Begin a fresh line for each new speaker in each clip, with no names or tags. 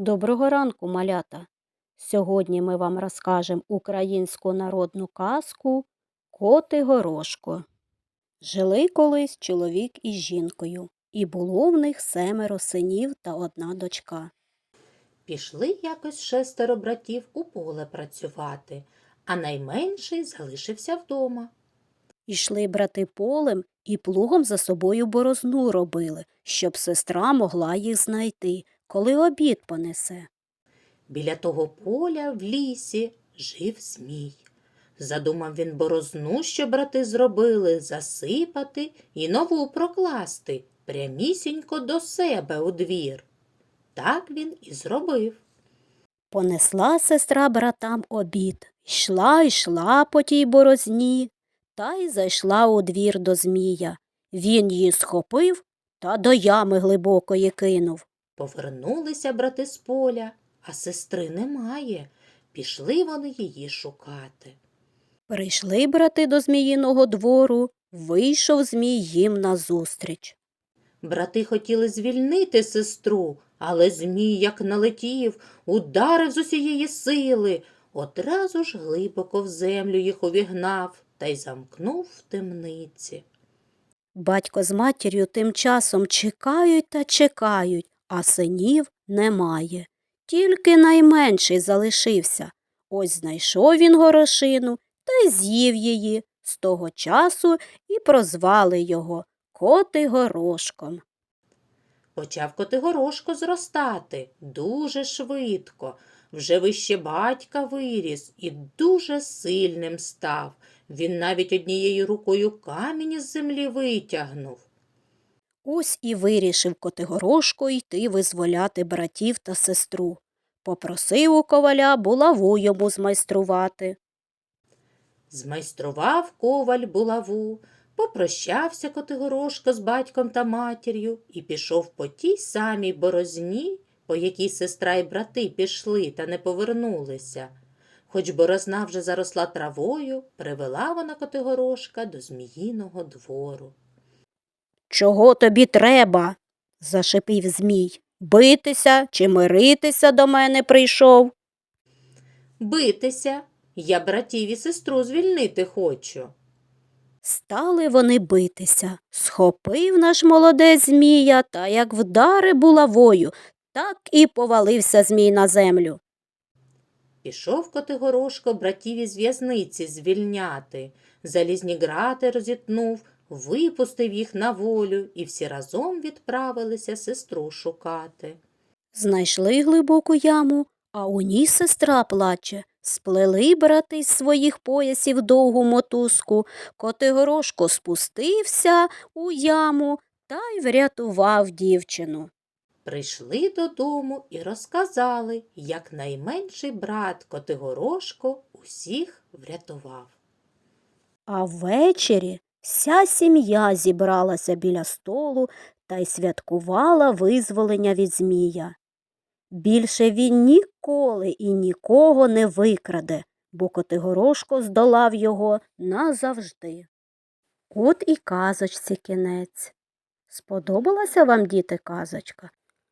Доброго ранку, малята! Сьогодні ми вам розкажемо українську народну казку Кот і Горошко. Жили колись чоловік із жінкою, і було в них семеро синів та одна дочка.
Пішли якось шестеро братів у поле працювати, а найменший залишився вдома.
Ішли брати полем і плугом за собою борозну робили, щоб сестра могла їх знайти, коли обід понесе.
Біля того поля в лісі жив змій. Задумав він борозну, що брати зробили, засипати і нову прокласти прямісінько до себе у двір. Так він і зробив.
Понесла сестра братам обід, йшла йшла по тій борозні, та й зайшла у двір до Змія. Він її схопив та до ями глибокої кинув.
Повернулися брати з поля, а сестри немає. Пішли вони її шукати.
Прийшли брати до Зміїного двору, вийшов Змій їм назустріч.
Брати хотіли звільнити сестру, але Змій, як налетів, ударив з усієї сили, одразу ж глибоко в землю їх увігнав та й замкнув в темниці.
Батько з матір'ю тим часом чекають та чекають, а синів немає. Тільки найменший залишився. Ось знайшов він горошину та з'їв її. З того часу і прозвали його Коти горошком.
Почав Котигорошко зростати дуже швидко, вже вище батька виріс і дуже сильним став. Він навіть однією рукою камінь із землі витягнув.
Ось і вирішив Котигорошко йти визволяти братів та сестру. Попросив у коваля булаву йому змайструвати.
Змайстрував коваль булаву, попрощався Котигорошко з батьком та матір'ю і пішов по тій самій борозні, по якій сестра і брати пішли та не повернулися. Хоч борозна вже заросла травою, привела вона Котигорошка до Зміїного двору.
Чого тобі треба? зашипів Змій. Битися чи миритися до мене прийшов?
Битися, я братів і сестру звільнити хочу.
Стали вони битися. Схопив наш молодець Змія та як вдари булавою, так і повалився Змій на землю.
Пішов Котигорошко братів із в'язниці звільняти, залізні грати розітнув, випустив їх на волю і всі разом відправилися сестру шукати.
Знайшли глибоку яму, а у ній сестра плаче. Сплели брати з своїх поясів довгу мотузку. Котигорошко спустився у яму та й врятував дівчину.
Прийшли додому і розказали, як найменший брат Котигорошко усіх врятував.
А ввечері вся сім'я зібралася біля столу та й святкувала визволення від Змія. Більше він ніколи і нікого не викраде, бо Котигорошко здолав його назавжди. От і казочці кінець. Сподобалася вам, діти, казочка?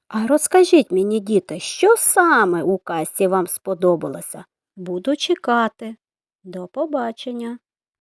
А розкажіть мені, діти, що саме у казці вам сподобалося? Буду чекати. До побачення.